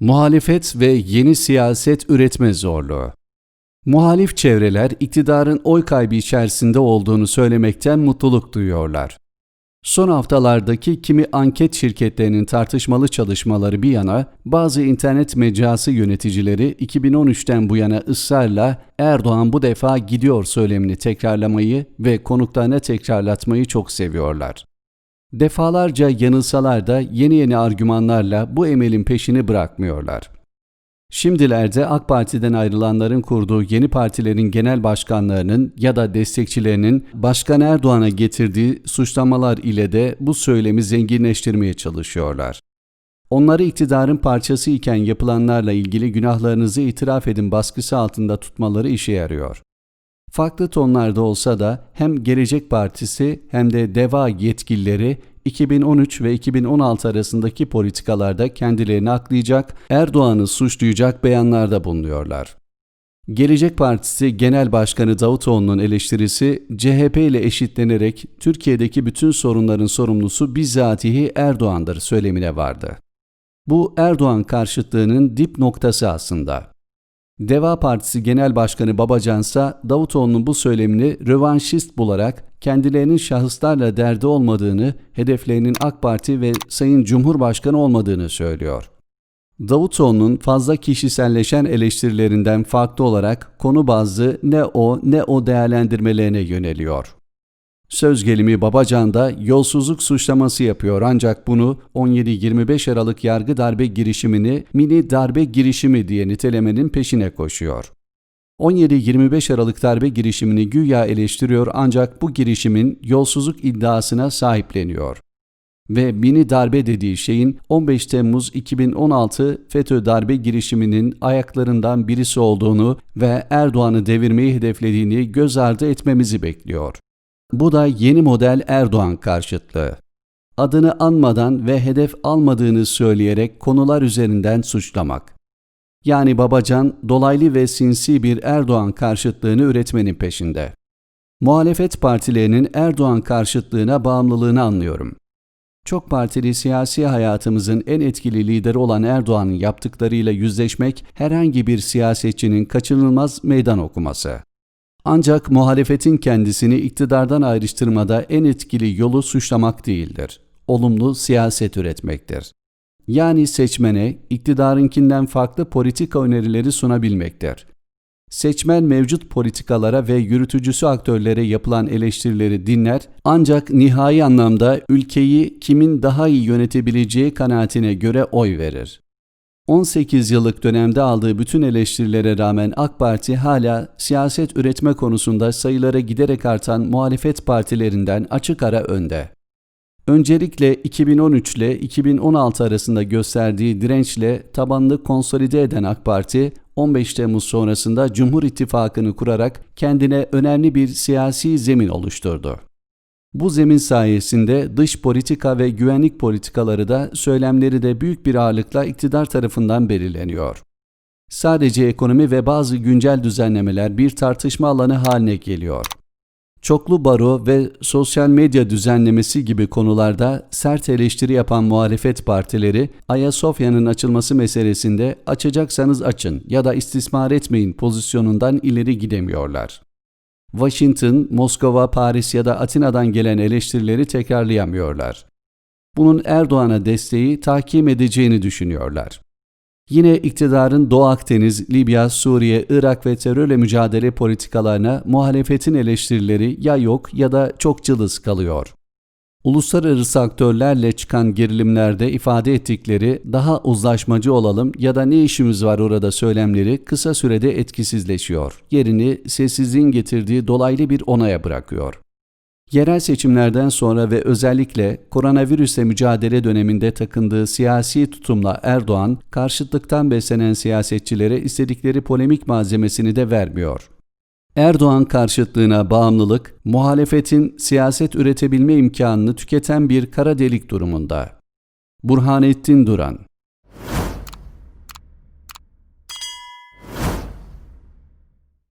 Muhalefet ve yeni siyaset üretme zorluğu. Muhalif çevreler iktidarın oy kaybı içerisinde olduğunu söylemekten mutluluk duyuyorlar. Son haftalardaki kimi anket şirketlerinin tartışmalı çalışmaları bir yana, bazı internet mecrası yöneticileri 2013'ten bu yana ısrarla Erdoğan bu defa gidiyor söylemini tekrarlamayı ve konuklarına tekrarlatmayı çok seviyorlar. Defalarca yanılsalar da yeni yeni argümanlarla bu emelin peşini bırakmıyorlar. Şimdilerde AK Parti'den ayrılanların kurduğu yeni partilerin genel başkanlarının ya da destekçilerinin Başkan Erdoğan'a getirdiği suçlamalar ile de bu söylemi zenginleştirmeye çalışıyorlar. Onları iktidarın parçası iken yapılanlarla ilgili günahlarınızı itiraf edin baskısı altında tutmaları işe yarıyor. Farklı tonlarda olsa da hem Gelecek Partisi hem de DEVA yetkilileri 2013 ve 2016 arasındaki politikalarda kendilerini aklayacak, Erdoğan'ı suçlayacak beyanlarda bulunuyorlar. Gelecek Partisi Genel Başkanı Davutoğlu'nun eleştirisi CHP ile eşitlenerek Türkiye'deki bütün sorunların sorumlusu bizzatihi Erdoğan'dır söylemine vardı. Bu Erdoğan karşıtlığının dip noktası aslında. Deva Partisi Genel Başkanı Babacan ise Davutoğlu'nun bu söylemini rövanşist bularak kendilerinin şahıslarla derdi olmadığını, hedeflerinin AK Parti ve Sayın Cumhurbaşkanı olmadığını söylüyor. Davutoğlu'nun fazla kişiselleşen eleştirilerinden farklı olarak konu bazlı ne o ne o değerlendirmelerine yöneliyor. Söz gelimi Babacan da yolsuzluk suçlaması yapıyor ancak bunu 17-25 Aralık yargı darbe girişimini mini darbe girişimi diye nitelemenin peşine koşuyor. 17-25 Aralık darbe girişimini güya eleştiriyor ancak bu girişimin yolsuzluk iddiasına sahipleniyor. Ve mini darbe dediği şeyin 15 Temmuz 2016 FETÖ darbe girişiminin ayaklarından birisi olduğunu ve Erdoğan'ı devirmeyi hedeflediğini göz ardı etmemizi bekliyor. Bu da yeni model Erdoğan karşıtlığı. Adını anmadan ve hedef almadığını söyleyerek konular üzerinden suçlamak. Yani Babacan dolaylı ve sinsi bir Erdoğan karşıtlığını üretmenin peşinde. Muhalefet partilerinin Erdoğan karşıtlığına bağımlılığını anlıyorum. Çok partili siyasi hayatımızın en etkili lideri olan Erdoğan'ın yaptıklarıyla yüzleşmek herhangi bir siyasetçinin kaçınılmaz meydan okuması. Ancak muhalefetin kendisini iktidardan ayrıştırmada en etkili yolu suçlamak değildir. Olumlu siyaset üretmektir. Yani seçmene iktidarınkinden farklı politika önerileri sunabilmektir. Seçmen mevcut politikalara ve yürütücüsü aktörlere yapılan eleştirileri dinler ancak nihai anlamda ülkeyi kimin daha iyi yönetebileceği kanaatine göre oy verir. 18 yıllık dönemde aldığı bütün eleştirilere rağmen AK Parti hala siyaset üretme konusunda sayılara giderek artan muhalefet partilerinden açık ara önde. Öncelikle 2013 ile 2016 arasında gösterdiği dirençle tabanını konsolide eden AK Parti, 15 Temmuz sonrasında Cumhur İttifakı'nı kurarak kendine önemli bir siyasi zemin oluşturdu. Bu zemin sayesinde dış politika ve güvenlik politikaları da söylemleri de büyük bir ağırlıkla iktidar tarafından belirleniyor. Sadece ekonomi ve bazı güncel düzenlemeler bir tartışma alanı haline geliyor. Çoklu baro ve sosyal medya düzenlemesi gibi konularda sert eleştiri yapan muhalefet partileri Ayasofya'nın açılması meselesinde açacaksanız açın ya da istismar etmeyin pozisyonundan ileri gidemiyorlar. Washington, Moskova, Paris ya da Atina'dan gelen eleştirileri tekrarlayamıyorlar. Bunun Erdoğan'a desteği tahkim edeceğini düşünüyorlar. Yine iktidarın Doğu Akdeniz, Libya, Suriye, Irak ve terörle mücadele politikalarına muhalefetin eleştirileri ya yok ya da çok cılız kalıyor. Uluslararası aktörlerle çıkan gerilimlerde ifade ettikleri daha uzlaşmacı olalım ya da ne işimiz var orada söylemleri kısa sürede etkisizleşiyor. Yerini sessizliğin getirdiği dolaylı bir onaya bırakıyor. Yerel seçimlerden sonra ve özellikle koronavirüsle mücadele döneminde takındığı siyasi tutumla Erdoğan, karşıtlıktan beslenen siyasetçilere istedikleri polemik malzemesini de vermiyor. Erdoğan karşıtlığına bağımlılık, muhalefetin siyaset üretebilme imkanını tüketen bir kara delik durumunda. Burhanettin Duran